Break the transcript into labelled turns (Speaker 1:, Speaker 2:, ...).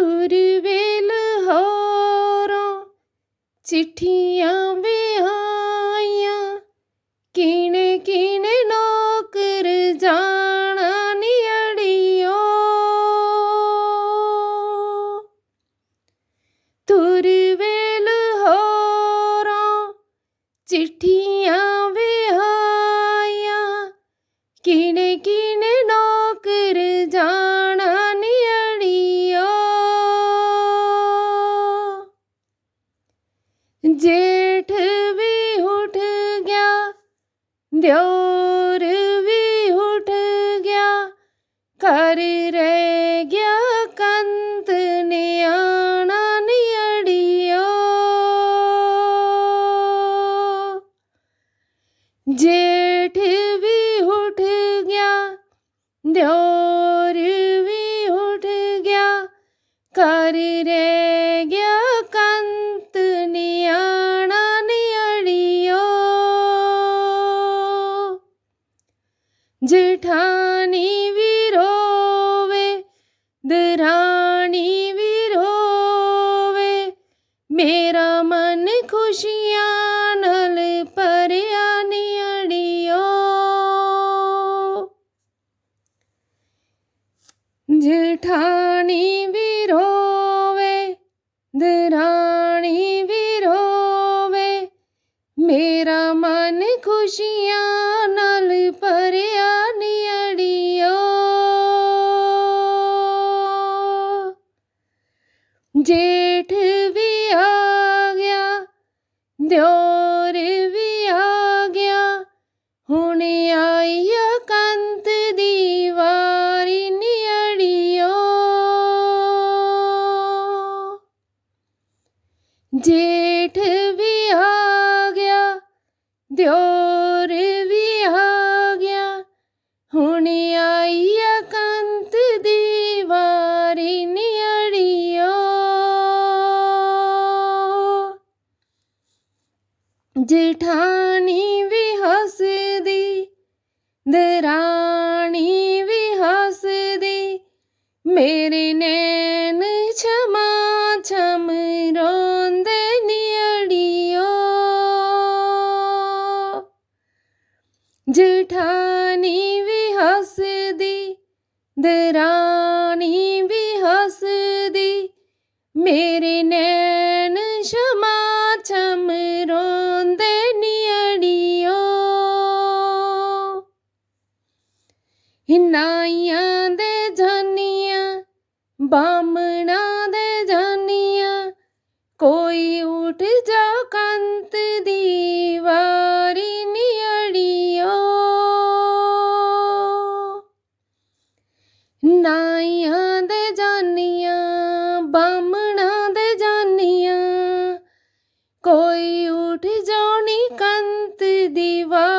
Speaker 1: ਤੁਰ ਵੇਲ ਹੋਰੋਂ ਚਿੱਠੀਆਂ ਵਿਆਈਆਂ ਕਿਣੇ ਕਿਣੇ ਨੌਕਰ ਜਾਣਾ ਨੀ ਅੜੀਓ। ਤੁਰ ਵੇਲ ਹੋਰੋਂ ਚਿੱਠੀਆਂ ਵਿਆਈਆਂ ਕਿਣੇ ਕਿਣੇ ਨੌਕਰ ਜਾਣਾ ਜੇਠ ਵੀ ਉੱਠ ਗਿਆ, ਦਿਓਰ ਵੀ ਉੱਠ ਗਿਆ, ਘਰ ਰਹਿ ਗਿਆ ਕੰਤ ਨਿਆਣਾ ਨੀ ਜੇਠ ਜਠਾਣੀ ਵੀ ਰੋਵੇ ਦਰਾਣੀ ਵੀ ਰੋਵੇ ਮੇਰਾ ਮਨ ਖੁਸ਼ੀਆਂ ਨਾਲ ਭਰਿਆ ਨੀ ਅੜੀਓ ਜਠਾਣੀ ਵੀ ਰੋਵੇ ਦਰਾਣੀ ਵੀ ਰੋਵੇ ਮੇਰਾ ਮਨ ਖੁਸ਼ੀਆਂ ਜੇਠ ਵੀ ਆ ਗਿਆ, ਦਿਓਰ ਵੀ ਆ ਗਿਆ। ਹੁਣ ਆਈ ਆ ਕੰਤ ਦੀ ਵਾਰੀ ਨੀ ਅੜੀਓ ਜੇਠ ਵੀ ਆ ਗਿਆ, ਦਿਓਰ ਵੀ ਆ ਗਿਆ। ਹੁਣ ਆ ਜਠਾਣੀ ਵੀ ਹੱਸਦੀ, ਦਰਾਣੀ ਵੀ ਹੱਸਦੀ, ਮੇਰੇ ਨੈਣ ਛਮਾ ਛਮ ਰੋਂਦੇ ਨੀ ਅੜੀਓ। ਵੀ ਹੱਸਦੀ, ਦਰਾਣੀ ਵੀ ਹੱਸਦੀ, ਮੇਰੇ ਨੈਣ ਹਿਨਾਈਆਂ ਦੇ ਜਾਨੀਆਂ ਬਾਮਣਾ ਦੇ ਜਾਨੀਆਂ, ਕੋਈ ਉੱਠ ਜਾ ਕੰਤ ਦੀ ਵਾਰੀ ਨੀ ਨਾਈਆਂ ਦੇ ਜਾਨੀਆਂ ਬਾਮਣਾ ਦੇ ਜਾਨੀਆਂ, ਕੋਈ ਉੱਠ ਜਾਣੀ ਕੰਤ ਦੀ ਵਾਰੀ